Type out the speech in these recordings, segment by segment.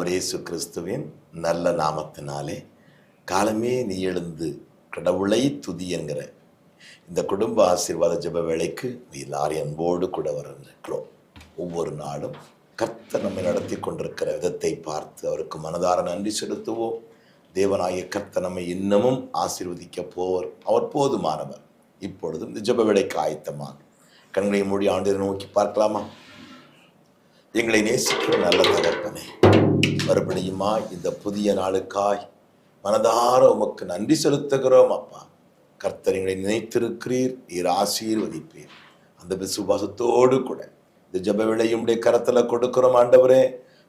ஆண்டவர் இயேசு கிறிஸ்துவின் நல்ல நாமத்தினாலே காலமே நீ எழுந்து கடவுளை துதி என்கிற இந்த குடும்ப ஆசீர்வாத ஜப வேலைக்கு எல்லாரையும் அன்போடு கூட வருகிறோம் ஒவ்வொரு நாளும் கர்த்தர் நம்மை நடத்தி கொண்டிருக்கிற விதத்தை பார்த்து அவருக்கு மனதார நன்றி செலுத்துவோம். தேவனாய கர்த்தர் நம்மை இன்னமும் ஆசீர்வதிக்க போவர். அவர் போதுமானவர். இப்பொழுதும் இந்த ஜப வேலைக்கு ஆயத்தமாக கண்களை மூடி ஆண்டு நோக்கி பார்க்கலாமா? எங்களை நேசிக்கிற நல்ல தகப்பனே மறுபடியுமா இந்த புதிய நாளுக்காய் மனதார உமக்கு நன்றி செலுத்துகிறோம் அப்பா. கர்த்தர் எங்களை நினைத்திருக்கிறீர் நீர் ஆசீர்வதிப்பீர். அந்த விசுவாசத்தோடு கூட இந்த ஜெப விளையுடைய கரத்தில் கொடுக்கிறோம் ஆண்டவரே.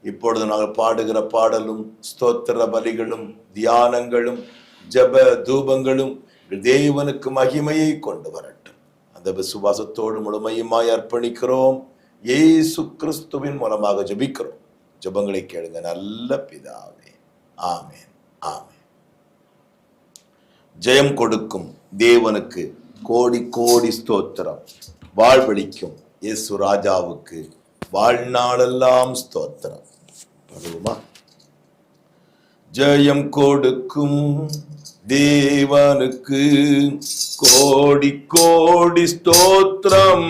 இப்பொழுது நாங்கள் பாடுகிற பாடலும் ஸ்தோத்திர பலிகளும் தியானங்களும் ஜெப தூபங்களும் தேவனுக்கு மகிமையை கொண்டு வரட்டும். அந்த விசுவாசத்தோடு முழுமையுமாய் அர்ப்பணிக்கிறோம். ஏசு கிறிஸ்துவின் மூலமாக ஜெபிக்கிறோம். ஜபங்களை கேளுங்க. நல்ல பிதாவே. ஆமேன். ஆமேன். ஜெயம் கொடுக்கும் தேவனுக்கு கோடி கோடி ஸ்தோத்திரம். வாழ்வழிக்கும் இயேசு ராஜாவுக்கு வாழ்நாளெல்லாம் ஸ்தோத்திரம். பாடுவோமா ஜெயம் கொடுக்கும் தேவனுக்கு கோடி கோடி ஸ்தோத்திரம்.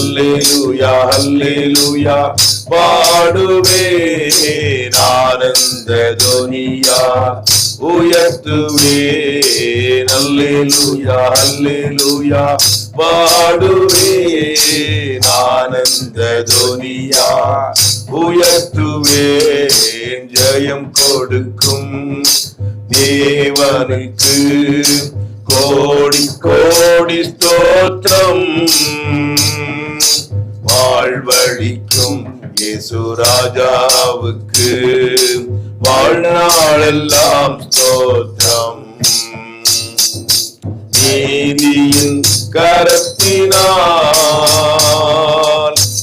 அல்லேலூயா அல்லேலூயா பாடுவே ஆனந்த துனியா. உயர்த்துவே அல்லேலூயா அல்லேலூயா பாடுவே ஆனந்த துனியா. உயர்த்துவே ஜெயம் கொடுக்கும் தேவனுக்கு கோடி கோடி ஸ்தோத்திரம். வாழ்வழிக்கும் இயேசு ராஜாவுக்கு வாழ்நாளெல்லாம் ஸ்தோத்திரம். நீதியின் கரத்தினால்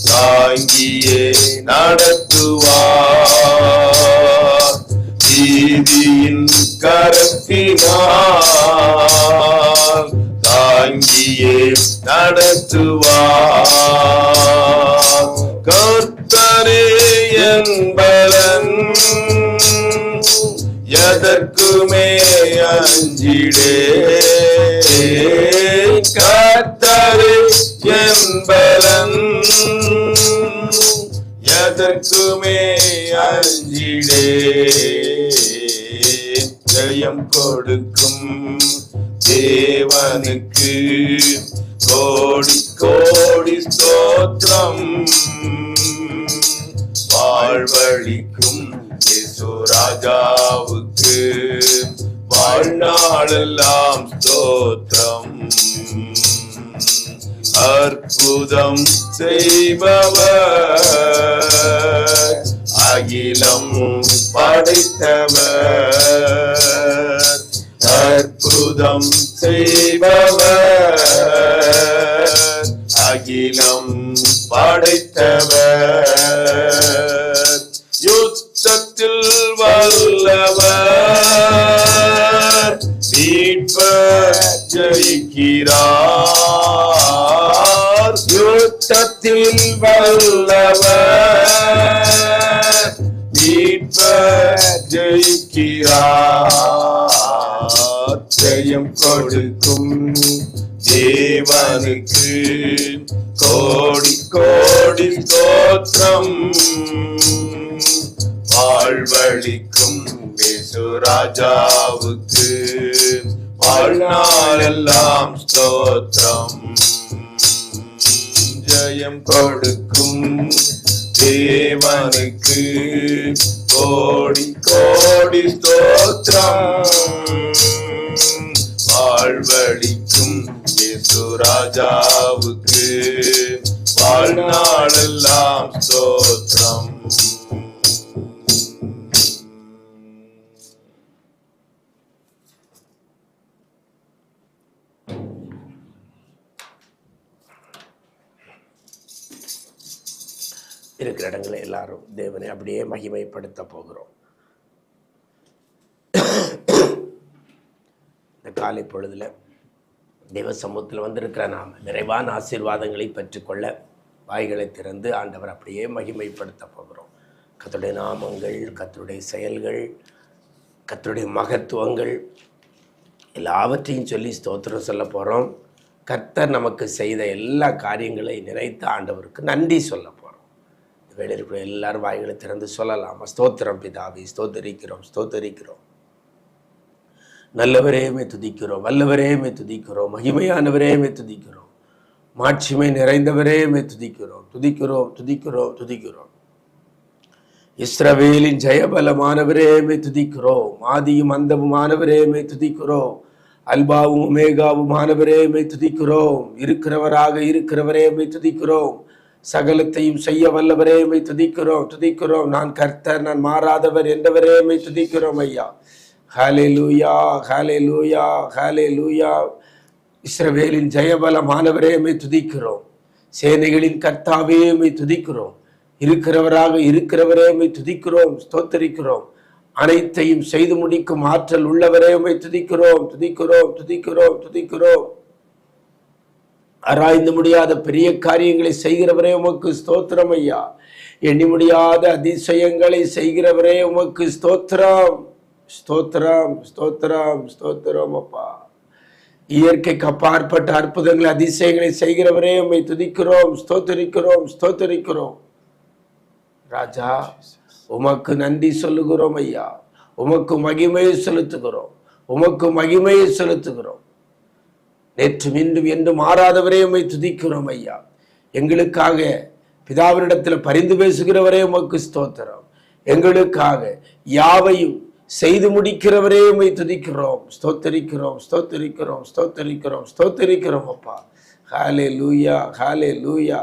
தாங்கியே நடத்துவார். நீதியின் கரத்தினால் தாங்கியே நடத்துவார். கர்த்தரே என்பலன் எதற்குமே அஞ்சிடே? கர்த்தரே என்பலன் எதற்குமே அஞ்சிடே? ஜெயம் கொடுக்கும் தேவனுக்கு. கோடி கோடி ஸ்தோத்திரம். வாழ்வழிக்கும் ராஜாவுக்கு. வாழ்நாளெல்லாம் ஸ்தோத்திரம். அற்புதம் செய்பவர். அகிலம் படைத்தவர் அற்புதம் செய்பவர். அகிலம் படைத்தவர் யுத்தத்தில் வல்லவர். மீட்பர் ஜெயிக்கிறார். யுத்தத்தில் வல்லவர். மீட்பர் ஜெயிக்கிறார் ஜெயம் கொடுக்கும் தேவனுக்கு. கோடி கோடி ஸ்தோத்திரம். வாழ்வழிக்கும் ராஜாவுக்கு. வாழ்நாளெல்லாம் ஸ்தோத்திரம். ஜெயம் கொடுக்கும் தேவனுக்கு கோடி கோடி ஸ்தோத்திரம். வாழ்வழிக்கும் ராஜாவுக்கு வாழ்நாளெல்லாம் ஸ்தோத்திரம். இருக்கிற இடங்களை எல்லாரும் தேவனை அப்படியே மகிமைப்படுத்த போகிறோம். இந்த காலை பொழுதுல தேவ சமூகத்தில் வந்திருக்கிற நாம் நிறைவான ஆசீர்வாதங்களை பெற்றுக்கொள்ள வாய்களை திறந்து ஆண்டவர் அப்படியே மகிமைப்படுத்த போகிறோம். கர்த்தருடைய நாமங்கள் கர்த்தருடைய செயல்கள் கர்த்தருடைய மகத்துவங்கள் எல்லாவற்றையும் சொல்லி ஸ்தோத்திரம் சொல்ல போகிறோம் கர்த்தர் நமக்கு செய்த எல்லா காரியங்களை நினைத்து ஆண்டவருக்கு நன்றி சொல்ல போகிறோம் இருக்கிற எல்லாரும் வாய்களை திறந்து சொல்லலாம்? ஸ்தோத்திரம் பிதாவி ஸ்தோத்தரிக்கிறோம் ஸ்தோத்தரிக்கிறோம். நல்லவரே துதிக்கிறோம் வல்லவரே மே துதிக்கிறோம் மகிமையானவரே துதிக்கிறோம். மாட்சிமை நிறைந்தவரே மே துதிக்கிறோம் துதிக்கிறோம் துதிக்கிறோம் துதிக்கிறோம். இஸ்ரவேலின் ஜெயபலமானவரே துதிக்கிறோம். ஆதியும் அந்தமுமானவரே துதிக்கிறோம். அல்பாவும் உமேகாவுமானவரே மே துதிக்கிறோம். இருக்கிறவராக இருக்கிறவரே மே துதிக்கிறோம். சகலத்தையும் செய்ய வல்லவரே மை துதிக்கிறோம் துதிக்கிறோம். நான் கர்த்தர் நான் மாறாதவர் என்றவரே மை துதிக்கிறோம் ஐயா. ஹாலே லூயா ஹாலே லூயா ஹாலே லூயா இஸ்ரவேலின் ஜெயபலமானவரே மை துதிக்கிறோம். சேனைகளின் கர்த்தாவே மை துதிக்கிறோம். இருக்கிறவராக இருக்கிறவரே மை துதிக்கிறோம் ஸ்தோத்தரிக்கிறோம். அனைத்தையும் செய்து முடிக்கும் ஆற்றல் உள்ளவரே மை துதிக்கிறோம் துதிக்கிறோம் துதிக்கிறோம் துதிக்கிறோம். ஆராய்ந்து முடியாத பெரிய காரியங்களை செய்கிறவரே உமக்கு ஸ்தோத்திரம் ஐயா. எண்ணி முடியாத அதிசயங்களை செய்கிறவரே உமக்கு ஸ்தோத்திரம். ஸ்தோத்திரம் ஸ்தோத்திரம் ஸ்தோத்திரம் அப்பா. இயற்கைக்கு அப்பாற்பட்ட அற்புதங்களை அதிசயங்களை செய்கிறவரே உம்மை துதிக்கிறோம் ஸ்தோத்தரிக்கிறோம் ஸ்தோத்தரிக்கிறோம். ராஜா உமக்கு நன்றி சொல்லுகிறோம் ஐயா. உமக்கு மகிமையை செலுத்துகிறோம். உமக்கு மகிமையை செலுத்துகிறோம். நேற்று மீண்டும் என்று மாறாதவரே உம்மை துதிக்கிறோம் ஐயா. எங்களுக்காக பிதாவினிடத்தில் பரிந்து பேசுகிறவரே உமக்கு ஸ்தோத்திரம். எங்களுக்காக யாவையும் செய்து முடிக்கிறவரே உம்மை துதிக்கிறோம். ஸ்தோத்தரிக்கிறோம் ஸ்தோத்தரிக்கிறோம் ஸ்தோத்தரிக்கிறோம் ஸ்தோத்தரிக்கிறோம் அப்பா. ஹாலே லூயா ஹாலே லூயா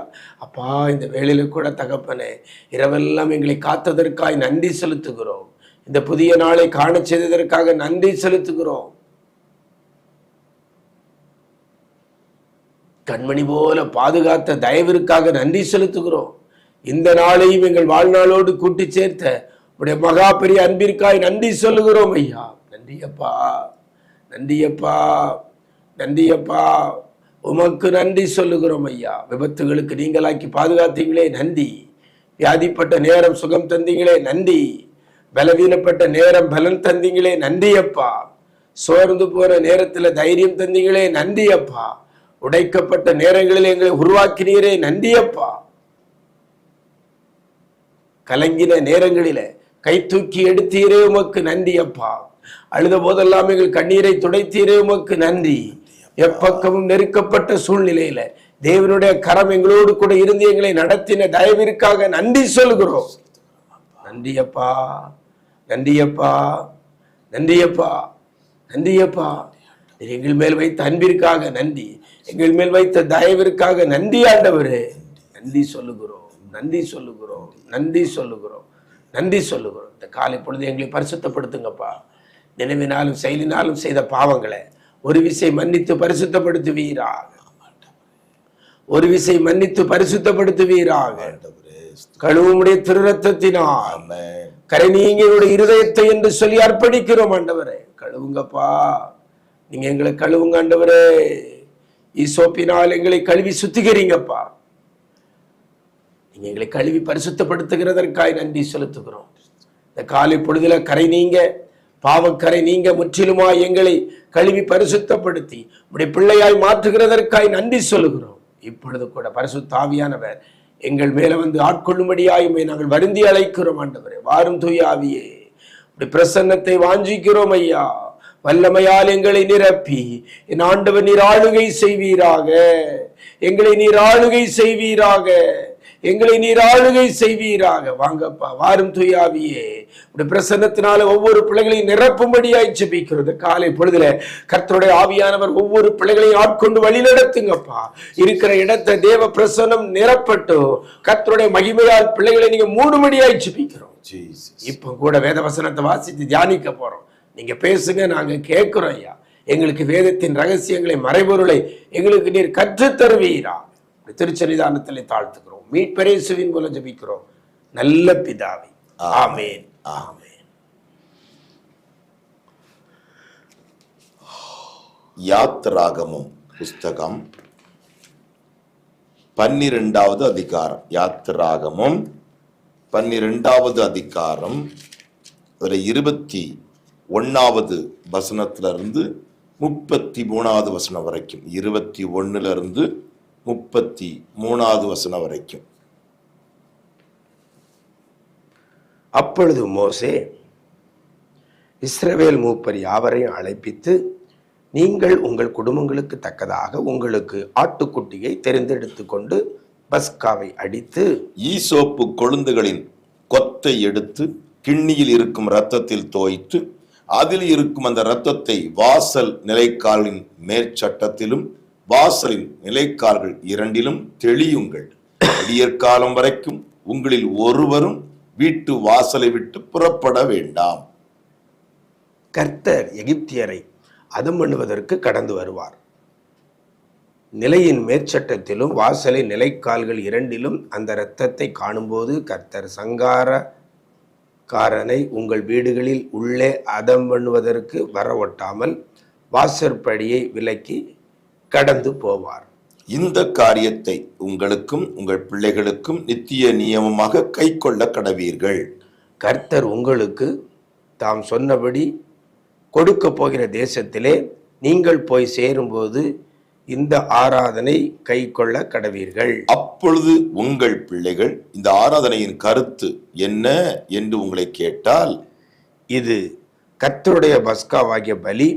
அப்பா இந்த வேலையில் கூட தகப்பனே இரவெல்லாம் எங்களை காத்ததற்காய் நன்றி செலுத்துகிறோம். இந்த புதிய நாளை காண செய்ததற்காக நன்றி செலுத்துகிறோம். கண்மணி போல பாதுகாத்த தயவிற்காக நன்றி செலுத்துகிறோம். இந்த நாளையும் எங்கள் வாழ்நாளோடு கூட்டி சேர்த்த உடைய மகா பெரிய அன்பிற்காய் நன்றி சொல்லுகிறோம் ஐயா. நன்றியப்பா. நன்றியப்பா. நன்றியப்பா. உமக்கு நன்றி சொல்லுகிறோம் ஐயா. விபத்துகளுக்கு நீங்களாக்கி பாதுகாத்தீங்களே நன்றி. வியாதிப்பட்ட நேரம் சுகம் தந்தீங்களே நன்றி. பலவீனப்பட்ட நேரம் பலன் தந்தீங்களே நன்றியப்பா. சோர்ந்து போற நேரத்துல தைரியம் தந்தீங்களே நன்றியப்பா. உடைக்கப்பட்ட நேரங்களில் எங்களை உருவாக்கினீரே நன்றியப்பா. கலங்கின நேரங்களில கை தூக்கி எடுத்தீரே உமக்கு நன்றி அப்பா அழுத போதெல்லாம் எங்கள் கண்ணீரை துடைத்தீரே உமக்கு நன்றி. எப்பக்கமும் நெருக்கப்பட்ட சூழ்நிலையில தேவனுடைய கரம் எங்களோடு கூட இருந்து எங்களை நடத்தின தயவிற்காக நன்றி சொல்கிறோம் நன்றியப்பா. நன்றியப்பா. நன்றியப்பா. நன்றியப்பா. எங்கள் மேல் வைத்த அன்பிற்காக நன்றி. எங்கள் மேல் வைத்த தயவிற்காக நன்றி ஆண்டவரே. நன்றி சொல்லுகிறோம் நன்றி சொல்லுகிறோம் நன்றி சொல்லுகிறோம் நன்றி சொல்லுகிறோம். இந்த காலை பொழுது எங்களை பரிசுத்தப்படுத்துங்கப்பா. நினைவினாலும் செயலினாலும் செய்த பாவங்களை ஒரு விசை மன்னித்து பரிசுத்தப்படுத்துவீராக. ஒரு விசை மன்னித்து பரிசுத்தப்படுத்துவீராக. ஆண்டவரே கழுவுமுடைய திருரத்தத்தினால் ஆமென். கரை நீங்க என்னுடைய இருதயத்தை என்று சொல்லி அர்ப்பணிக்கிறோம் ஆண்டவரே. கழுவுங்கப்பா. நீங்க எங்களை கழுவுங்க ஆண்டவரே. ஈசோப்பினால் எங்களை கழுவி சுத்திக்கிறீங்கப்பா நீங்க எங்களை கழுவி பரிசுத்தப்படுத்துகிறதற்காய் நன்றி செலுத்துகிறோம். இந்த காலை பொழுதுல கரை நீங்க பாவக்கரை நீங்க முற்றிலுமா எங்களை கழுவி பரிசுத்தப்படுத்தி உடைய பிள்ளையாய் மாற்றுகிறதற்காய் நன்றி சொல்லுகிறோம். இப்பொழுது கூட பரிசுத்தாவியானவர் எங்கள் மேல வந்து ஆட்கொள்ளும்படியாயுமே நாங்கள் வருந்தி அழைக்கிறோம் ஆண்டவரே. வாரும் தூய் ஆவியே உடைய பிரசன்னத்தை வாஞ்சிக்கிறோம் ஐயா. வல்லமையால் எங்களை நிரப்பி என் ஆண்டவர் நீர் ஆளுகை செய்வீராக. எங்களை நீர் ஆளுகை செய்வீராக. எங்களை நீர் ஆளுகை செய்வீராக. வாங்கப்பா வாரும் துயாவியே. உடைய பிரசன்னத்தினால ஒவ்வொரு பிள்ளைகளையும் நிரப்பும்படியாய் ஜெபிக்கிறது காலை பொழுதுல கர்த்தருடைய ஆவியானவர் ஒவ்வொரு பிள்ளைகளையும் ஆட்கொண்டு வழி நடத்துங்கப்பா. இருக்கிற இடத்தை தேவ பிரசன்னம் நிரப்பட்டும். கர்த்தருடைய மகிமையால் பிள்ளைகளை நீங்க மூடும்படியாய் ஜெபிக்கிறோம். ஜீசஸ் இப்போ கூட வேத வசனத்தை வாசித்து தியானிக்க போறோம். நீங்க பேசுங்க நாங்க கேட்கிறோம் ஐயா. எங்களுக்கு வேதத்தின் ரகசியங்களை மறைபொருளை எங்களுக்கு நீர் கற்றுத் தருவீரா திருச்சரிதானத்திலே தாழ்த்துக்கிறோம். மீட்பரேசுவின் மூலம் ஜெபிக்கிறோம். நல்ல பிதாவே. ஆமென். ஆமென். யாத்ராகமம் புஸ்தகம் பன்னிரெண்டாவது அதிகாரம். யாத்ராகமம் பன்னிரெண்டாவது அதிகாரம் ஒரு இருபத்தி ஒன்னாவது வசனத்திலிருந்து முப்பத்தி மூணாவது வசனம் வரைக்கும். இருபத்தி ஒண்ணுல இருந்து முப்பத்தி மூணாவது வசனம் வரைக்கும். அப்பொழுது மோசே இஸ்ரவேல் மூப்பர் யாவரையும் அழைப்பித்து நீங்கள் உங்கள் குடும்பங்களுக்கு தக்கதாக உங்களுக்கு ஆட்டுக்குட்டியை தெரிந்தெடுத்து கொண்டு பஸ்காவை அடித்து ஈசோப்பு கொழுந்துகளின் கொத்தை எடுத்து கிண்ணியில் இருக்கும் ரத்தத்தில் தோய்த்து அதில் இருக்கும் அந்த இரத்தத்தை வாசல் நிலைக்காலின் மேற்சட்டத்திலும் வாசலின் நிலைக்கால்கள் இரண்டிலும் தெளியுங்கள். விடியற்காலம் வரைக்கும் உங்களில் ஒருவரும் வீட்டு வாசலை விட்டு புறப்பட வேண்டாம். கர்த்தர் எகிப்தியரை அதம் பண்ணுவதற்கு கடந்து வருவார். நிலையின் மேற்சட்டத்திலும் வாசலின் நிலைக்கால்கள் இரண்டிலும் அந்த இரத்தத்தை காணும்போது கர்த்தர் சங்கார சங்காரக்காரனை உங்கள் வீடுகளில் உள்ளே அதம் பண்ணுவதற்கு வர ஒட்டாமல் வாசற்படியை விலக்கி கடந்து போவார். இந்த காரியத்தை உங்களுக்கும் உங்கள் பிள்ளைகளுக்கும் நித்திய நியமமாக கைக்கொள்ள கடவீர்கள். கர்த்தர் உங்களுக்கு தாம் சொன்னபடி கொடுக்க போகிற தேசத்திலே நீங்கள் போய் சேரும்போது இந்த ஆராதனை கை கொள்ள கடவீர்கள். அப்பொழுது உங்கள் பிள்ளைகள் இந்த ஆராதனையின் கருத்து என்ன என்று உங்களை கேட்டால் இது கர்த்தருடைய பஸ்காவாகிய பலி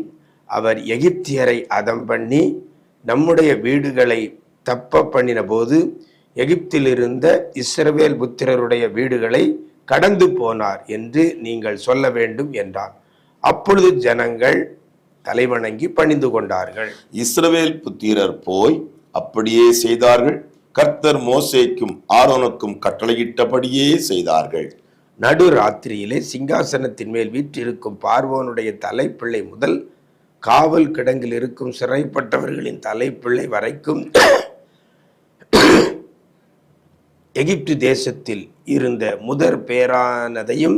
அவர் எகிப்தியரை அதம் பண்ணி நம்முடைய வீடுகளை தப்ப பண்ணின போது எகிப்தில் இருந்த இஸ்ரவேல் புத்திரருடைய வீடுகளை கடந்து போனார் என்று நீங்கள் சொல்ல வேண்டும் என்றார். அப்பொழுது ஜனங்கள் தலைவணங்கி பணிந்து கொண்டார்கள். இஸ்ரவேல் புத்திரர் போய் அப்படியே செய்தார்கள். கர்த்தர் மோசேக்கும் ஆரோனுக்கும் கட்டளையிட்டபடியே செய்தார்கள். நடு ராத்திரியிலே சிங்காசனத்தின் மேல் வீற்றிருக்கும் பார்வோனுடைய தலைப்பிள்ளை முதல் காவல் கிடங்கில் இருக்கும் சிறைப்பட்டவர்களின் தலைப்பிள்ளை வரைக்கும் எகிப்து தேசத்தில் இருந்த முதற் பேரானதையும்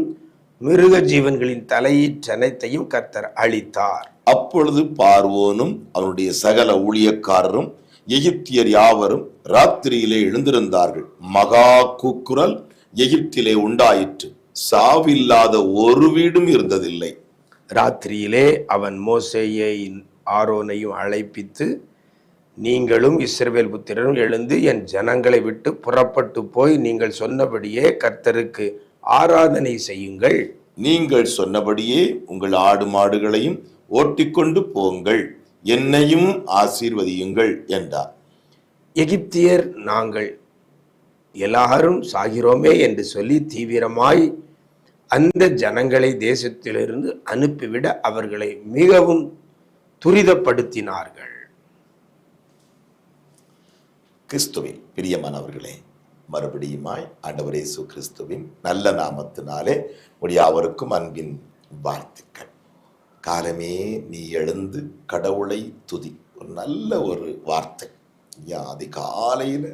மிருக ஜீவன்களின் தலையீற்றனைத்தையும் கர்த்தர் அளித்தார் அப்பொழுது பார்வோனும் அவனுடைய சகல ஊழியக்காரரும் எகிப்தியர் யாவரும் ராத்திரியிலே எழுந்திருந்தார்கள். மகா கூக்குரல் எகிப்திலே உண்டாயிற்று. சாவில்லாத ஒரு வீடும் இருந்ததில்லை. ராத்திரியிலே அவன் மோசேயை ஆரோனையும் அழைப்பித்து நீங்களும் இஸ்ரவேல் புத்திரரும் எழுந்து என் ஜனங்களை விட்டு புறப்பட்டு போய் நீங்கள் சொன்னபடியே கர்த்தருக்கு ஆராதனை செய்யுங்கள். நீங்கள் சொன்னபடியே உங்கள் ஆடு மாடுகளையும் ஓட்டிக்கொண்டு போங்கள். என்னையும் ஆசீர்வதியுங்கள் என்றார். எகிப்தியர் நாங்கள் எல்லாரும் சாகிறோமே என்று சொல்லி தீவிரமாய் அந்த ஜனங்களை தேசத்திலிருந்து அனுப்பிவிட அவர்களை மிகவும் துரிதப்படுத்தினார்கள். கிறிஸ்துவில் பிரியமானவர்களே மறுபடியுமாய் ஆண்டவர் இயேசு கிறிஸ்துவின் நல்ல நாமத்தினாலே யாவருக்கும் அன்பின் வாழ்த்துக்கள். காலமே நீ எழுந்து கடவுளை துதி. ஒரு நல்ல ஒரு வார்த்தை. ஐயா அதிகாலையில்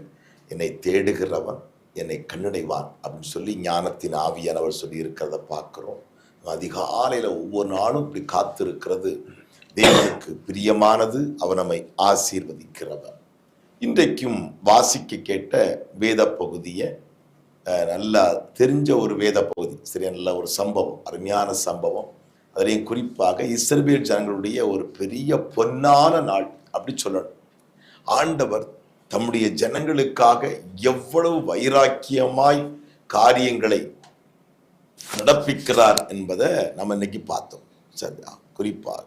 என்னை தேடுகிறவன் என்னை கண்ணடைவான் அப்படின்னு சொல்லி ஞானத்தின் ஆவியானவர் சொல்லி இருக்கிறத பார்க்குறோம். அதிகாலையில் ஒவ்வொரு நாளும் இப்படி காத்திருக்கிறது. தேவனுக்கு பிரியமானது அவன் நம்மை ஆசீர்வதிக்கிறவன் இன்றைக்கும் வாசிக்க கேட்ட வேத பகுதியை நல்லா தெரிஞ்ச ஒரு வேத பகுதி சரி நல்ல ஒரு சம்பவம் அருமையான சம்பவம். அதுலேயும் குறிப்பாக இஸ்ரேல் ஜனங்களுடைய ஒரு பெரிய பொன்னான நாள் அப்படி சொல்லணும். ஆண்டவர் தம்முடைய ஜனங்களுக்காக எவ்வளவு வைராக்கியமாய் காரியங்களை நடப்பிக்கிறார் என்பதை நம்ம இன்னைக்கு பார்த்தோம். சரியா? குறிப்பாக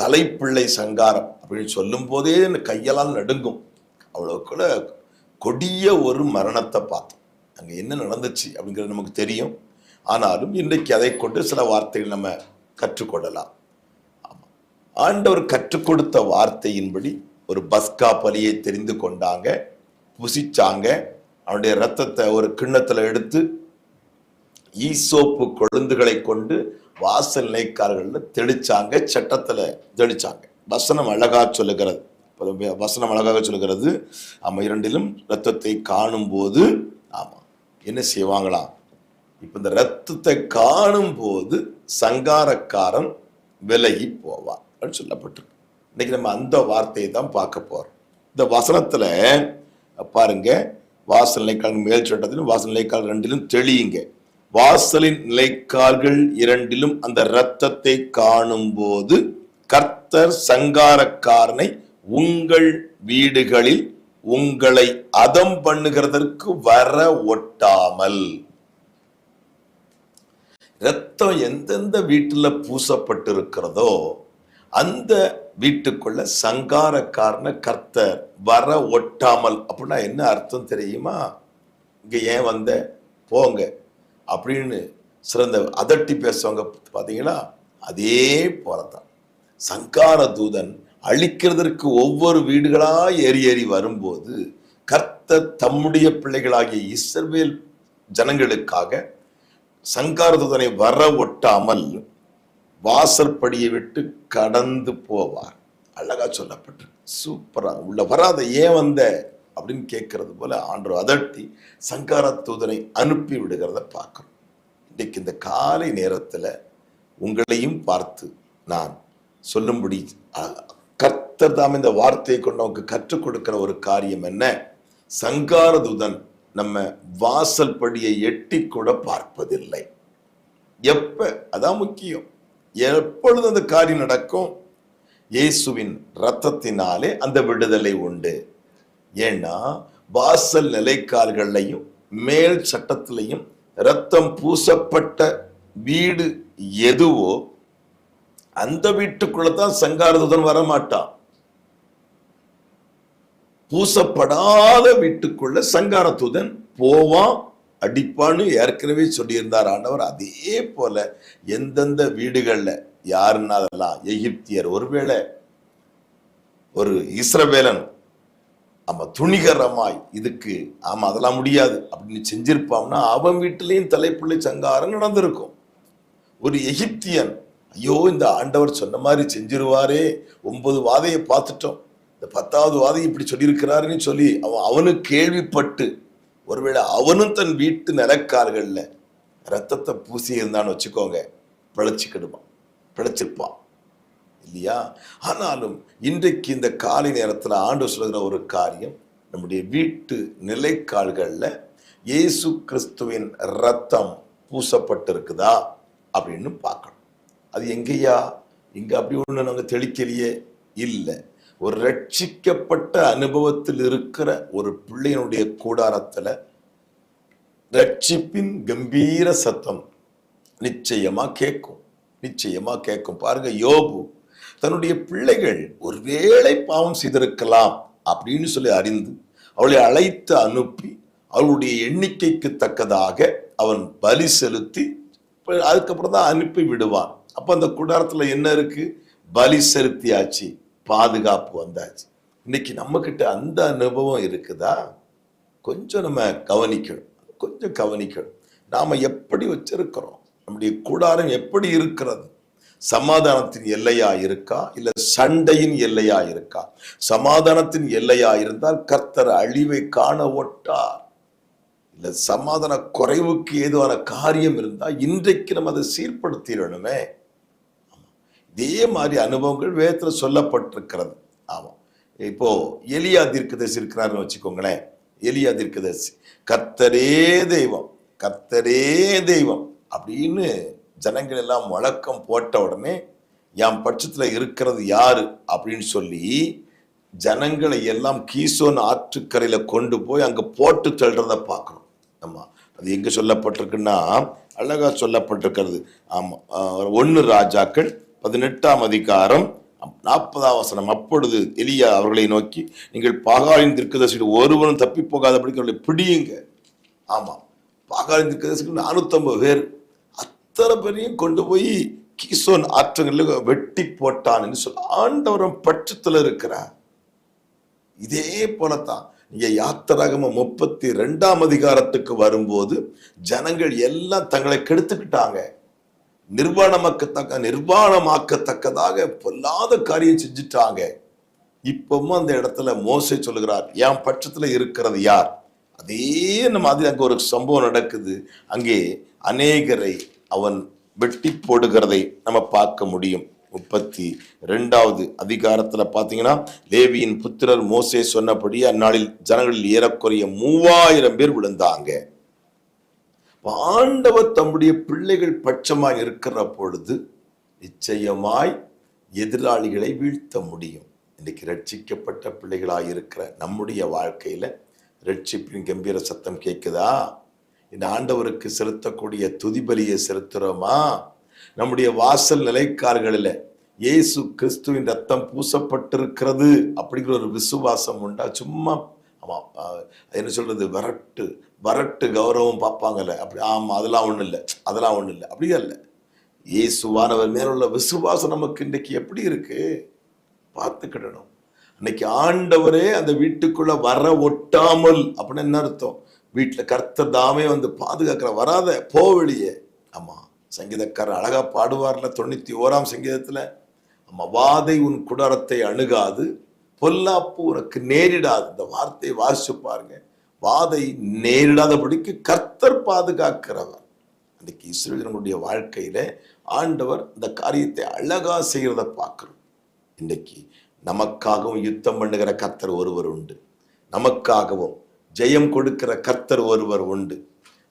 தலைப்பிள்ளை சங்காரம் அப்படின்னு சொல்லும் போதே கையெல்லாம் நடுங்கும். அவ்வளோக்குள்ள கொடிய ஒரு மரணத்தை பார்த்தோம். அங்கே என்ன நடந்துச்சு அப்படிங்கிறது நமக்கு தெரியும். ஆனாலும் இன்றைக்கு அதை கொண்டு சில வார்த்தைகள் நம்ம கற்றுக்கொள்ளலாம். ஆமாம் ஆண்டவர் கற்றுக் கொடுத்த வார்த்தையின்படி ஒரு பஸ்கா பலியை தெரிந்து கொண்டாங்க புசிச்சாங்க. அவனுடைய ரத்தத்தை ஒரு கிண்ணத்தில் எடுத்து ஈசோப்பு கொழுந்துகளை கொண்டு வாசல் நிலைக்காரர்களில் தெளிச்சாங்க சட்டத்தில் தெளிச்சாங்க. வசனம் அழகா சொல்லுகிறது. வசனம் அழகாக சொல்லுகிறது. நம்ம இரண்டிலும் ரத்தத்தை காணும் போது ஆமாம் என்ன செய்வாங்களாம்? இப்போ இந்த ரத்தத்தை காணும் போது சங்காரக்காரன் விலகி போவான் அப்படின்னு சொல்லப்பட்டிருக்கு. இன்னைக்கு நம்ம அந்த வார்த்தையை தான் பார்க்க போறோம். இந்த வசனத்தில் பாருங்க வாசல் நிலைக்காரன் மேல் சட்டத்திலும் வாசல் நிலைக்காரன் ரெண்டிலும் தெளியுங்க. வாசலின் நிலைக்கால்கள் இரண்டிலும் அந்த இரத்தத்தை காணும் போது கர்த்தர் சங்காரக்காரனை உங்கள் வீடுகளில் உங்களை அதம் பண்ணுகிறதற்கு வர ஒட்டாமல். ரத்தம் எந்தெந்த வீட்டில் பூசப்பட்டிருக்கிறதோ அந்த வீட்டுக்குள்ள சங்காரக்காரனை கர்த்தர் வர ஒட்டாமல். அப்படின்னா என்ன அர்த்தம் தெரியுமா? இங்க ஏன் வந்த? போங்க. அப்படின்னு சிறந்த அதட்டி பேசுவாங்க பார்த்தீங்கன்னா அதே போலதான் சங்கார தூதன் அழிக்கிறதற்கு ஒவ்வொரு வீடுகளா ஏறி ஏறி வரும்போது கர்த்த தம்முடைய பிள்ளைகளாகிய இஸ்ரவேல் ஜனங்களுக்காக சங்கார தூதனை வர ஒட்டாமல் வாசற்படியை விட்டு கடந்து போவார். அழகா சொல்லப்பட்டு சூப்பரா. உள்ள வராத ஏன் வந்த அப்படின்னு கேட்கறது போல ஆண்டவர் அதட்டி சங்கார தூதனை அனுப்பி விடுகிறத பார்க்கணும் இன்னைக்கு இந்த காலை நேரத்துல உங்களையும் பார்த்து நான் சொல்லும்படி கர்த்தர் தாம் இந்த வார்த்தையை கொண்டு நமக்கு கற்றுக் கொடுக்கிற ஒரு காரியம் என்ன? சங்கார தூதன் நம்ம வாசல் படியை எட்டி கூட பார்ப்பதில்லை. எப்ப? அதான் முக்கியம். எப்பொழுது அந்த காரியம் நடக்கும்? இயேசுவின் ரத்தத்தினாலே அந்த விடுதலை உண்டு. ஏன்னா வாசல் நிலைக்கால்களையும் மேல் சட்டத்திலையும் ரத்தம் பூசப்பட்ட வீடு எதுவோ அந்த வீட்டுக்குள்ள தான் சங்காரதுடன் வரமாட்டான். பூசப்படாத வீட்டுக்குள்ள சங்காரத்துதன் போவான். அடிப்பான்னு ஏற்கனவே சொல்லியிருந்தார் ஆண்டவர். அதே போல எந்தெந்த வீடுகள்ல யாருன்னா அதெல்லாம் எகிப்தியர் ஒருவேளை ஒரு இஸ்ரவேலன் நம்ம துணிகரமாய் இதுக்கு ஆமாம் அதெல்லாம் முடியாது. அப்படின்னு செஞ்சிருப்பான்னா அவன் வீட்டிலையும் தலைப்புள்ளை சங்காரம் நடந்திருக்கும். ஒரு எகிப்தியன் ஐயோ இந்த ஆண்டவர் சொன்ன மாதிரி செஞ்சிருவாரே ஒன்பது வாதையை பார்த்துட்டோம். இந்த பத்தாவது வாதை இப்படி சொல்லியிருக்கிறாருன்னு சொல்லி அவன் அவனும் கேள்விப்பட்டு ஒருவேளை அவனும் தன் வீட்டு நிலக்கார்களில் ரத்தத்தை பூசி இருந்தான்னு வச்சுக்கோங்க பிழைச்சிக்கிடுவான் பிழைச்சிருப்பான். இல்லையா? ஆனாலும் இன்றைக்கு இந்த காலை நேரத்தில் ஆண்டு சொல்கிற ஒரு காரியம் நம்முடைய வீட்டு நிலைக்கால்கள்ல இயேசு கிறிஸ்துவின் ரத்தம் பூசப்பட்டிருக்குதா அப்படின்னு பார்க்கணும். அது எங்கேயா? இங்கே அப்படி ஒண்ணு நாங்க தெளிக்கலையே. இல்லை. ஒரு ரட்சிக்கப்பட்ட அனுபவத்தில் இருக்கிற ஒரு பிள்ளையினுடைய கூடாரத்துல ரட்சிப்பின் கம்பீர சத்தம் நிச்சயமா கேட்கும். நிச்சயமா கேட்கும். பாருங்க யோபு தன்னுடைய பிள்ளைகள் ஒருவேளை பாவம் செய்திருக்கலாம் அப்படின்னு சொல்லி அறிந்து அவளை அழைத்து அனுப்பி அவளுடைய எண்ணிக்கைக்கு தக்கதாக அவன் பலி செலுத்தி அதுக்கப்புறம் தான் அனுப்பி விடுவான். அப்போ அந்த குடாரத்தில் என்ன இருக்கு? பலி செலுத்தியாச்சு பாதுகாப்பு வந்தாச்சு. இன்னைக்கு நம்மக்கிட்ட அந்த அனுபவம் இருக்குதா? கொஞ்சம் நம்ம கவனிக்கணும். கொஞ்சம் கவனிக்கணும். நாம் எப்படி வச்சிருக்கிறோம்? நம்முடைய கூடாரம் எப்படி இருக்கிறது? சமாதானத்தின் எல்லையா இருக்கா? இல்ல சண்டையின் எல்லையா இருக்கா? சமாதானத்தின் எல்லையா இருந்தால் கர்த்தர் அழிவை காண ஒட்டார். இல்ல சமாதான குறைவுக்கு ஏதுவான காரியம் இருந்தால் இன்றைக்கு நம்ம அதை சீர்படுத்திடணுமே. இதே மாதிரி அனுபவங்கள் வேதத்தில் சொல்லப்பட்டிருக்கிறது. ஆமாம் இப்போ எலியா தீர்க்கதரிசி இருக்கிறாருன்னு வச்சுக்கோங்களேன். எலியா தீர்க்கதரிசி. கர்த்தரே தெய்வம் கர்த்தரே தெய்வம் அப்படின்னு ஜனங்கள் எல்லாம் வழக்கம் போட்ட உடனே என் பட்சத்தில் இருக்கிறது யாரு? அப்படின்னு சொல்லி ஜனங்களை எல்லாம் கீசோன் ஆற்றுக்கரையில் கொண்டு போய் அங்கே போட்டு தள்ளுறத பார்க்கணும். ஆமாம் அது எங்கே சொல்லப்பட்டிருக்குன்னா அழகா சொல்லப்பட்டிருக்கிறது. ஆமாம் ஒன்று ராஜாக்கள் பதினெட்டாம் அதிகாரம் நாற்பதாம் வசனம். அப்பொழுது எலியா அவர்களை நோக்கி நீங்கள் பாகாலின் திருக்கதர்சியில் ஒருவனும் தப்பி போகாதபடிக்கு அவர்களை பிடியுங்க. ஆமாம் பாகாலின் திருக்கதர்சிகள் நானூற்றம்பது பேர். அத்தனை பேரையும் கொண்டு போய் கீசோன் ஆற்றங்களில் வெட்டி போட்டான் என்று சொல்ல ஆண்டவரம் பட்சத்தில் இருக்கிறார். இதே போலத்தான் இங்க யாத்திராகம முப்பத்தி ரெண்டாம் அதிகாரத்துக்கு வரும்போது ஜனங்கள் எல்லாம் தங்களை கெடுத்துக்கிட்டாங்க. நிர்வாணமாக்கத்தக்க நிர்வாணமாக்கத்தக்கதாக பொல்லாத காரியம் செஞ்சுட்டாங்க. இப்பவும் அந்த இடத்துல மோசை சொல்லுகிறார் என் பட்சத்துல இருக்கிறது யார்? அதே மாதிரி அங்க ஒரு சம்பவம் நடக்குது. அங்கே அநேகரை அவன் வெட்டி போடுகிறதை நம்ம பார்க்க முடியும். முப்பத்தி ரெண்டாவது அதிகாரத்தில் பார்த்தீங்கன்னா லேவியின் புத்திரர் மோசே சொன்னபடி அந்நாளில் ஜனங்களில் ஏறக்குறைய மூவாயிரம் பேர் விழுந்தாங்க. பாண்டவ ஆண்டவர் தம்முடைய பிள்ளைகள் பட்சமாக இருக்கிற பொழுது நிச்சயமாய் எதிராளிகளை வீழ்த்த முடியும். இன்னைக்கு ரட்சிக்கப்பட்ட பிள்ளைகளாக இருக்கிற நம்முடைய வாழ்க்கையில் ரட்சிப்பின் கம்பீர சத்தம் கேட்குதா இந்த ஆண்டவருக்கு செலுத்தக்கூடிய துதிபலியை செலுத்துகிறோமா நம்முடைய வாசல் நிலைக்கார்களில் இயேசு கிறிஸ்துவின் ரத்தம் பூசப்பட்டிருக்கிறது அப்படிங்கிற ஒரு விசுவாசம் உண்டா? சும்மா ஆமாம் என்ன சொல்கிறது வரட்டு வரட்டு கௌரவம் பார்ப்பாங்கல்ல. அப்படி ஆமாம் அதெல்லாம் ஒன்றும் இல்லை. அதெல்லாம் ஒன்றும் இல்லை. அப்படியே இல்லை இயேசுவானவர் மேலுள்ள விசுவாசம் நமக்கு இன்றைக்கு எப்படி இருக்குது பார்த்துக்கிடணும். அன்னைக்கு ஆண்டவரே அந்த வீட்டுக்குள்ளே வர ஒட்டாமல் அப்படின்னு என்ன அர்த்தம்? வீட்டில் கர்த்தர் தாமே வந்து பாதுகாக்கிற வராத போ வெளியே ஆமாம் சங்கீதக்காரர் அழகா பாடுவார்ல தொண்ணூற்றி ஓராம் சங்கீதத்தில் ஆமாம் வாதை உன் குடாரத்தை அணுகாது பொல்லாப்பு உனக்கு நேரிடாது. இந்த வார்த்தையை வாசிச்சு பாருங்க. வாதை நேரிடாதபடிக்கு கர்த்தர் பாதுகாக்கிறவர். அன்றைக்கு இஸ்ரேலனுடைய வாழ்க்கையில் ஆண்டவர் இந்த காரியத்தை அழகாக செய்கிறத பார்க்குறோம். இன்றைக்கு நமக்காகவும் யுத்தம் பண்ணுகிற கர்த்தர் ஒருவர் உண்டு. நமக்காகவும் ஜெயம் கொடுக்கிற கர்த்தர் ஒருவர் உண்டு.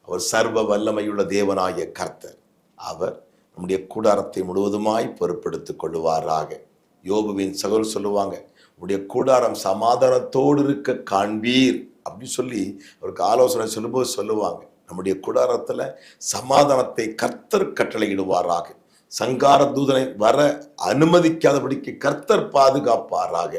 அவர் சர்வ வல்லமையுள்ள தேவனாய கர்த்தர். அவர் நம்முடைய கூடாரத்தை முழுவதுமாய் பொறுப்பெடுத்துக் கொள்வாராக யோபுவின் சகோல் சொல்லுவாங்க உடைய கூடாரம் சமாதானத்தோடு இருக்க காண்பீர். அப்படின்னு சொல்லி அவருக்கு ஆலோசனை சொல்லும்போது சொல்லுவாங்க நம்முடைய கூடாரத்தில் சமாதானத்தை கர்த்தர் கட்டளையிடுவாராக. சங்கார தூதனை வர அனுமதிக்காதபடிக்கு கர்த்தர் பாதுகாப்பாராக.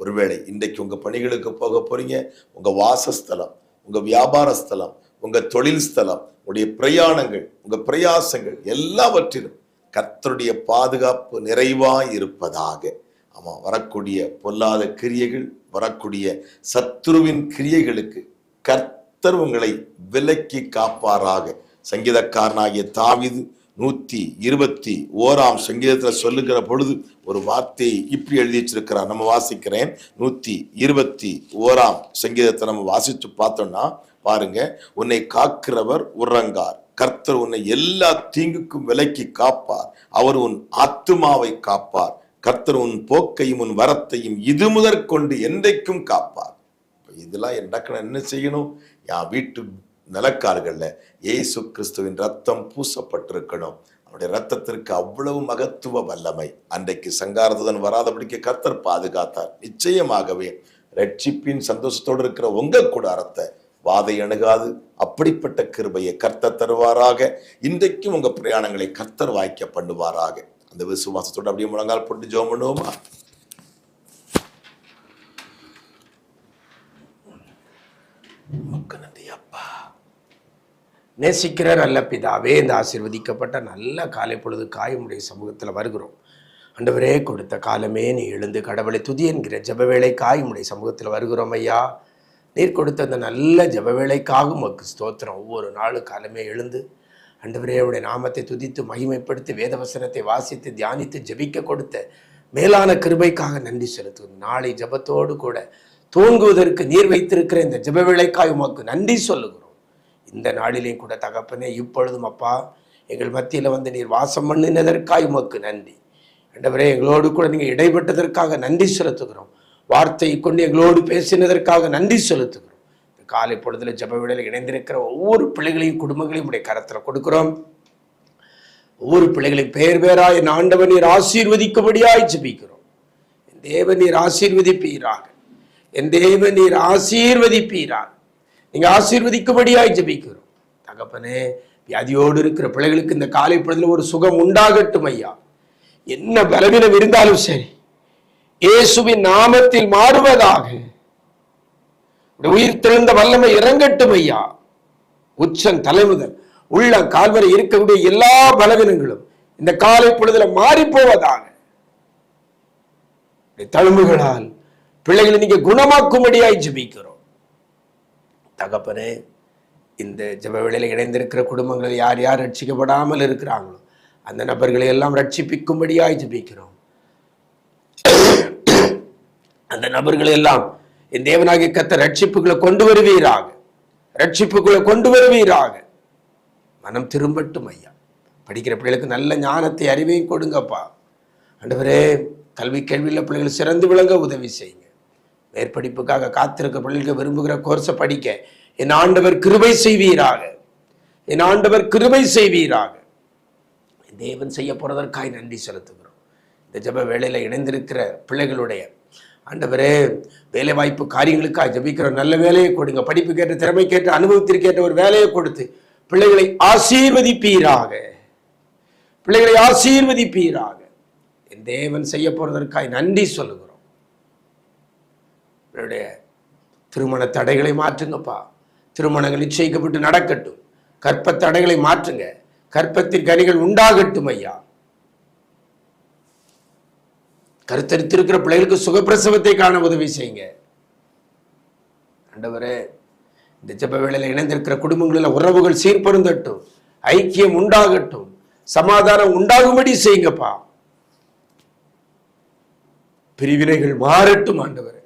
ஒருவேளை இன்றைக்கு உங்கள் பணிகளுக்கு போக போகிறீங்க உங்கள் வாசஸ்தலம் உங்கள் வியாபார ஸ்தலம் உங்கள் தொழில் ஸ்தலம் உங்களுடைய பிரயாணங்கள் உங்கள் பிரயாசங்கள் எல்லாவற்றிலும் கர்த்தருடைய பாதுகாப்பு நிறைவாக இருப்பதாக. ஆமாம் வரக்கூடிய பொல்லாத கிரியைகள் வரக்கூடிய சத்ருவின் கிரியைகளுக்கு கர்த்தர் உங்களை விலக்கி காப்பாராக. சங்கீதக்காரனாகிய தாவிது நூத்தி இருபத்தி ஓராம் சங்கீதத்தில் சொல்லுகிற பொழுது ஒரு வார்த்தையை இப்படி எழுதி வச்சிருக்கிறார். நம்ம வாசிக்கிறேன். நூத்தி இருபத்தி ஓராம் சங்கீதத்தை நம்ம வாசிச்சு பார்த்தோம்னா பாருங்க உன்னை காக்கிறவர் உறங்கார். கர்த்தர் உன்னை எல்லா தீங்குக்கும் விலக்கி காப்பார். அவர் உன் ஆத்துமாவை காப்பார். கர்த்தர் உன் போக்கையும் உன் வரத்தையும் இது முதற்கொண்டு என்றைக்கும் காப்பார். இதெல்லாம் என்ன என்ன செய்யணும்? என் வீட்டு நிலக்கால்கள்ல இயேசு கிறிஸ்துவின் ரத்தம் பூசப்பட்டிருக்கணும். அவருடைய ரத்தத்திற்கு அவ்வளவு மகத்துவ வல்லமை. அன்றைக்கு சங்காரதுடன் வராதபடிக்கு கர்த்தர் பாதுகாத்தார். நிச்சயமாகவே ரட்சிப்பின் சந்தோஷத்தோடு இருக்கிற உங்க கூடாரத்தை வாதை அணுகாது. அப்படிப்பட்ட கிருபையை கர்த்தர் தருவாராக. இன்றைக்கும் உங்க பிரயாணங்களை கர்த்தர் வாய்க்க பண்ணுவாராக. அந்த விசுவாசத்தோடு அப்படியே முழங்கால் போட்டு ஜோம் பண்ணுவோமா? மக்கள். நேசிக்கிறார் அல்ல பிதாவே இந்த ஆசீர்வதிக்கப்பட்ட நல்ல காலை பொழுது காயமுடைய சமூகத்தில் வருகிறோம். அண்டவரே கொடுத்த காலமே நீ எழுந்து கடவுளை துதி என்கிற ஜபவேளை காயமுடைய சமூகத்தில் வருகிறோம் ஐயா. நீர் கொடுத்த அந்த நல்ல ஜெப மக்கு உமக்கு ஸ்தோத்திரம். ஒவ்வொரு நாளும் காலமே எழுந்து ஆண்டவரே உடைய நாமத்தை துதித்து மகிமைப்படுத்தி வேதவசனத்தை வாசித்து தியானித்து ஜபிக்க கொடுத்த மேலான கிருபைக்காக நன்றி செலுத்துகிறோம். நாளை ஜெபத்தோடு கூட தூங்குவதற்கு நீர் வைத்திருக்கிற இந்த ஜெப வேலைக்காய் உமக்கு நன்றி சொல்லுகிறோம். இந்த நாளிலேயும் கூட தகப்பனே இப்பொழுதும் அப்பா எங்கள் மத்தியில் வந்து நீர் வாசம் பண்ணினதற்காய் உமக்கு நன்றி. ஆண்டவரே எங்களோடு கூட நீங்கள் இடைப்பட்டதற்காக நன்றி செலுத்துகிறோம். வார்த்தையை கொண்டு எங்களோடு பேசினதற்காக நன்றி செலுத்துகிறோம். காலை பொழுதில் ஜெப விடையில் இணைந்திருக்கிற ஒவ்வொரு பிள்ளைகளையும் குடும்பங்களையும் உடைய கரத்தில் கொடுக்கிறோம். ஒவ்வொரு பிள்ளைகளையும் பேர் பேராய் என் ஆண்டவன் நீர் ஆசீர்வதிக்கும்படியாய் ஜெபிக்கிறோம். என் தேவன் நீர் ஆசீர்வதிப்பீராக. என் தேவன் நீர் ஆசீர்வதிப்பீராக. நீங்க ஆசீர்வதிக்கும்படியாய் ஜபிக்கிறோம். தகப்பனே வியாதியோடு இருக்கிற பிள்ளைகளுக்கு இந்த காலை பொழுதுல ஒரு சுகம் உண்டாகட்டும் ஐயா. என்ன பலவீனம் இருந்தாலும் சரி இயேசுவின் நாமத்தில் மாறுவதாக. உயிர் தெழுந்த வல்லமை இறங்கட்டும் ஐயா. உச்சன் தலைமுதல் உள்ள கால்வரை இருக்கக்கூடிய எல்லா பலவீனங்களும் இந்த காலை பொழுதுல மாறி போவதாக தழும்புகளால் பிள்ளைகளை நீங்க குணமாக்கும்படியாய் ஜபிக்கிறோம். தகப்பனே இந்த ஜப வேளையில் இணைந்திருக்கிற குடும்பங்கள் யார் யார் ரட்சிக்கப்படாமல் இருக்கிறாங்களோ அந்த நபர்களை எல்லாம் ரட்சிப்பிக்கும்படியாய் ஜெபிக்கிறோம். அந்த நபர்களை எல்லாம் என் தேவனாகிய கத்த ரட்சிப்புகளை கொண்டு வருவீராக. ரட்சிப்புகளை கொண்டு வருவீராக. மனம் திரும்பட்டும் ஐயா. படிக்கிற பிள்ளைகளுக்கு நல்ல ஞானத்தை அறிவையும் கொடுங்கப்பா. ஆண்டவரே கல்வி கேள்வியில் பிள்ளைகள் சிறந்து விளங்க உதவி செய்யுங்க. மேற்படிப்புக்காக காத்திருக்க பிள்ளைகளுக்கு விரும்புகிற கோர்ஸை படிக்க. என் ஆண்டவர் கிருபை செய்வீராக. என் ஆண்டவர் கிருபை செய்வீராக. தேவன் செய்ய போகிறதற்காய் நன்றி செலுத்துகிறோம். இந்த ஜப வேலையில் இணைந்திருக்கிற பிள்ளைகளுடைய ஆண்டவரே வேலை வாய்ப்பு காரியங்களுக்காக ஜெபிக்கிற நல்ல வேலையை கொடுங்க. படிப்புக்கேற்ற திறமைக்கேற்ற அனுபவத்திற்கேற்ற ஒரு வேலையை கொடுத்து பிள்ளைகளை ஆசீர்வதிப்பீராக. பிள்ளைகளை ஆசீர்வதிப்பீராக. என் தேவன் செய்ய போறதற்காய் நன்றி சொல்லுங்க இவருடைய திருமண தடைகளை மாற்றுங்கப்பா. திருமணங்கள் நிச்சயிக்கப்பட்டு நடக்கட்டும். கற்ப தடைகளை மாற்றுங்க. கற்பத்தின் கனிகள் உண்டாகட்டும் ஐயா. கருத்தரித்திருக்கிற பிள்ளைகளுக்கு சுகப்பிரசவத்தை காண உதவி செய்யுங்க. ஆண்டவரே இந்த ஜெப வேளையில் இணைந்திருக்கிற குடும்பங்களில் உறவுகள் சீர்பருந்தட்டும் ஐக்கியம் உண்டாகட்டும். சமாதானம் உண்டாகும்படி செய்யுங்கப்பா. பிரிவினைகள் மாறட்டும் ஆண்டவரே.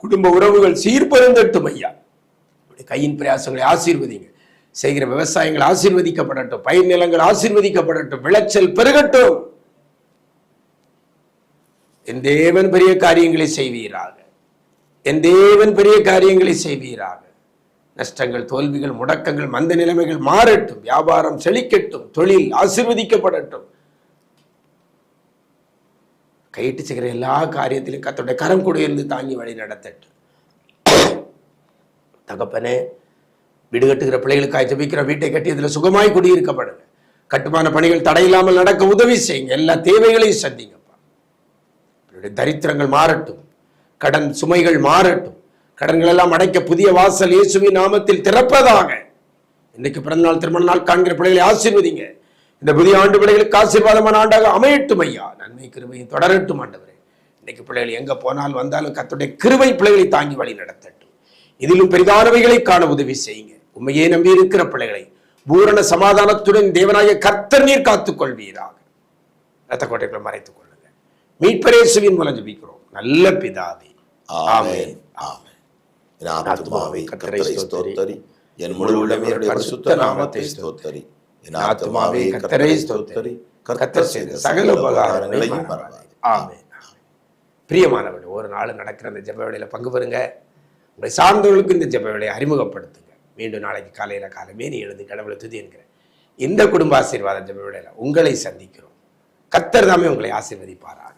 குடும்ப உறவுகள் சீர்பருந்தட்டும் ஐயா. கையின் பிரயாசங்களை ஆசீர்வதிங்க செய்கிற விவசாயங்கள் ஆசீர்வதிக்கப்படட்டும். பயிர் நிலங்கள் ஆசீர்வதிக்கப்படட்டும். விளைச்சல் பெருகட்டும். என் தேவன் பெரிய காரியங்களை செய்வீராக. என் தேவன் பெரிய காரியங்களை செய்வீராக. நஷ்டங்கள் தோல்விகள் முடக்கங்கள் மந்த நிலைமைகள் மாறட்டும். வியாபாரம் செழிக்கட்டும். தொழில் ஆசீர்வதிக்கப்படட்டும். கையிட்டு செய்கிற எல்லா காரியத்திலும் கத்தோடைய கரம் கூட இருந்து தாங்கி வழி நடத்தட்டு தகப்பனே வீடு கட்டுகிற பிள்ளைகளுக்காக ஜபிக்கிற வீட்டை கட்டி இதில் சுகமாய் குடியிருக்கப்படுங்க. கட்டுமான பணிகள் தடையில்லாமல் நடக்க உதவி செய்யுங்க. எல்லா தேவைகளையும் சந்திங்கப்பா. இவருடைய தரித்திரங்கள் மாறட்டும். கடன் சுமைகள் மாறட்டும். கடன்கள் எல்லாம் அடைக்க புதிய வாசல் இயேசுவின் நாமத்தில் திறப்பதாக. இன்னைக்கு பிறந்தநாள் திருமண நாள் காண்கிற பிள்ளைகளை ஆசீர்வதிங்க. இந்த புதிய ஆண்டு பிள்ளைகளுக்கு ஆசீர்வாதமான ஆண்டாக அமையட்டும் ஐயா நன்மை கிருபையும் தொடரட்டும் ஆண்டவரே. இன்னைக்கு பிள்ளைகள் எங்க போனால் வந்தாலும் கத்துடைய கிருபை பிள்ளைகளை தாங்கி வழி நடத்தட்டும். இதிலும் பெரிதானவைகளை காண உதவி செய்யுங்க. உண்மையே நம்பி இருக்கிற பிள்ளைகளை பூரண சமாதானத்துடன் தேவனாய கர்த்தர் நீர் காத்துக் கொள்வீராக ரத்த கோட்டைகளை மறைத்துக் கொள்ளுங்க. மீட்பரேசுவின் மூலம் ஜெபிக்கிறோம். நல்ல பிதாவே. ஆமென். ஆமென். என் முழு உள்ளமே அவருடைய பரிசுத்த நாமத்தை ஸ்தோத்தரி. என் ஆத்துமாவே கர்த்தரை ஸ்தோத்தரி. கர்த்தர் செய்த சகல உபகாரங்களையும் மறவாதே. பிரியமானவர்கள் ஒரு நாள் நடக்கிற அந்த ஜெப வேளையில பங்கு பெறுங்க. உங்களை சார்ந்தவர்களுக்கு இந்த ஜெப வேலையை அறிமுகப்படுத்துங்க. மீண்டும் நாளைக்கு காலையில காலமே நீ எழுந்து கடவுளை துதி என்கிற இந்த குடும்ப ஆசீர்வாத ஜெப வேளையில உங்களை சந்திக்கிறோம். கத்தர் தாமே உங்களை ஆசீர்வதிப்பாராக.